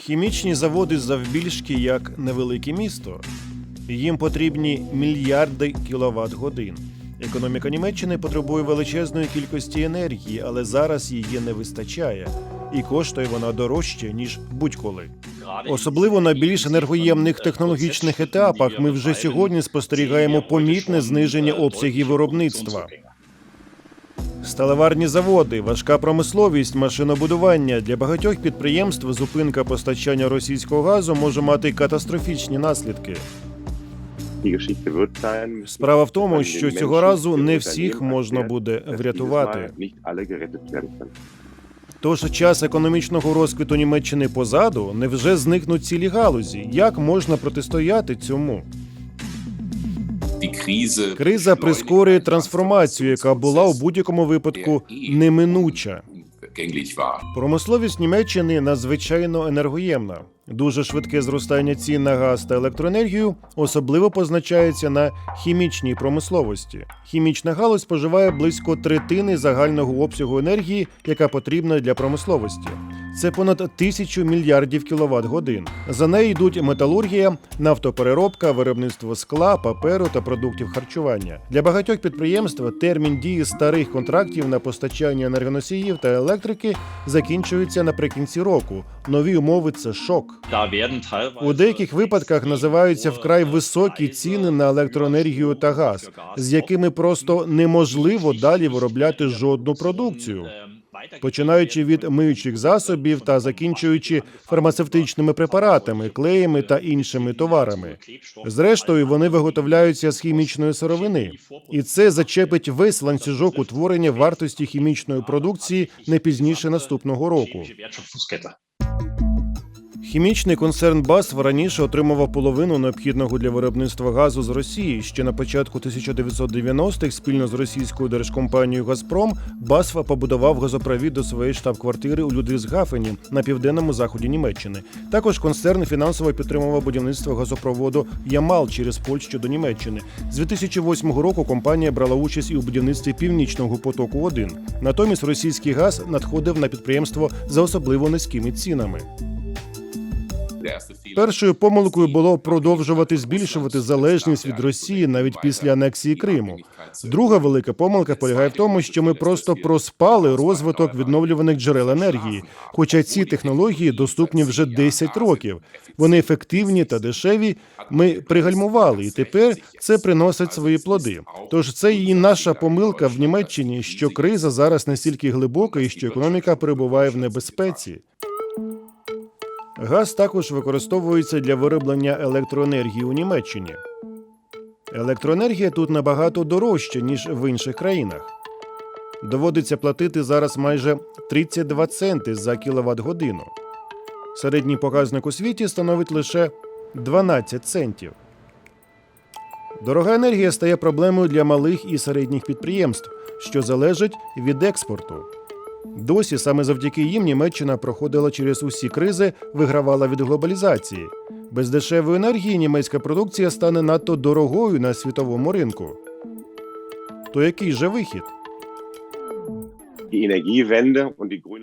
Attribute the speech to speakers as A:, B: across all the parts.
A: Хімічні заводи завбільшки як невелике місто. Їм потрібні мільярди кіловат годин. Економіка Німеччини потребує величезної кількості енергії, але зараз її не вистачає, і коштує вона дорожче ніж будь-коли. Особливо на більш енергоємних технологічних етапах ми вже сьогодні спостерігаємо помітне зниження обсягів виробництва. Сталеварні заводи, важка промисловість, машинобудування для багатьох підприємств зупинка постачання російського газу може мати катастрофічні наслідки. Справа в тому, що цього разу не всіх можна буде врятувати. Тож час економічного розквіту Німеччини позаду, невже зникнуть цілі галузі? Як можна протистояти цьому? Криза прискорює трансформацію, яка була у будь-якому випадку неминуча. Промисловість Німеччини надзвичайно енергоємна. Дуже швидке зростання цін на газ та електроенергію особливо позначається на хімічній промисловості. Хімічна галузь споживає близько третини загального обсягу енергії, яка потрібна для промисловості. Це понад тисячу мільярдів кіловат годин. За нею йдуть металургія, нафтопереробка, виробництво скла, паперу та продуктів харчування. Для багатьох підприємств термін дії старих контрактів на постачання енергоносіїв та електрики закінчується наприкінці року. Нові умови це шок. У деяких випадках називаються вкрай високі ціни на електроенергію та газ, з якими просто неможливо далі виробляти жодну продукцію. Починаючи від миючих засобів та закінчуючи фармацевтичними препаратами, клеями та іншими товарами. Зрештою, вони виготовляються з хімічної сировини, і це зачепить весь ланцюжок утворення вартості хімічної продукції не пізніше наступного року. Хімічний концерн BASF раніше отримував половину необхідного для виробництва газу з Росії. Ще на початку 1990-х спільно з російською держкомпанією Газпром BASF побудував газопровід до своєї штаб-квартири у Людвігсгафені на південному заході Німеччини. Також концерн фінансово підтримував будівництво газопроводу Ямал через Польщу до Німеччини. З 2008 року компанія брала участь і у будівництві північного потоку 1 Натомість російський газ надходив на підприємство за особливо низькими цінами. Першою помилкою було продовжувати збільшувати залежність від Росії навіть після анексії Криму. Друга велика помилка полягає в тому, що ми просто проспали розвиток відновлюваних джерел енергії. Хоча ці технології доступні вже 10 років. Вони ефективні та дешеві. Ми пригальмували, і тепер це приносить свої плоди. Тож це і наша помилка в Німеччині, що криза зараз настільки глибока і що економіка перебуває в небезпеці. Газ також використовується для вироблення електроенергії у Німеччині. Електроенергія тут набагато дорожча, ніж в інших країнах. Доводиться платити зараз майже 32 центи за кіловат годину. Середній показник у світі становить лише 12 центів. Дорога енергія стає проблемою для малих і середніх підприємств, що залежать від експорту. Досі саме завдяки їм Німеччина проходила через усі кризи, вигравала від глобалізації. Без дешевої енергії німецька продукція стане надто дорогою на світовому ринку. То який же вихід?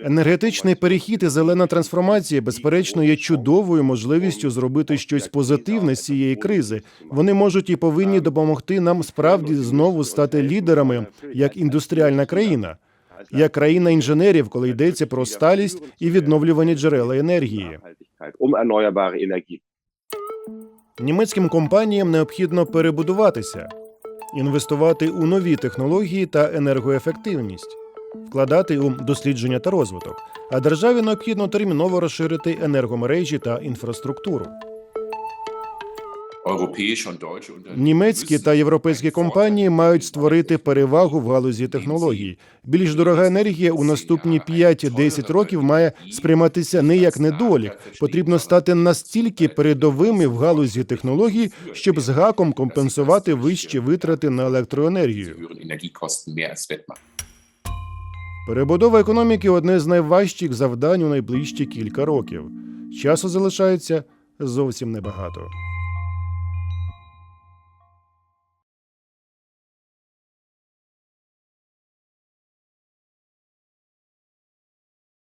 A: Енергетичний перехід і зелена трансформація, безперечно, є чудовою можливістю зробити щось позитивне з цієї кризи. Вони можуть і повинні допомогти нам справді знову стати лідерами як індустріальна країна, як країна інженерів, коли йдеться про сталість і відновлювані джерела енергії. Німецьким компаніям необхідно перебудуватися, інвестувати у нові технології та енергоефективність, вкладати у дослідження та розвиток. А державі необхідно терміново розширити енергомережі та інфраструктуру. Німецькі та європейські компанії мають створити перевагу в галузі технологій. Більш дорога енергія у наступні 5-10 років має сприйматися не як недолік. Потрібно стати настільки передовими в галузі технологій, щоб з гаком компенсувати вищі витрати на електроенергію. Перебудова економіки одне з найважчих завдань у найближчі кілька років. Часу залишається зовсім небагато.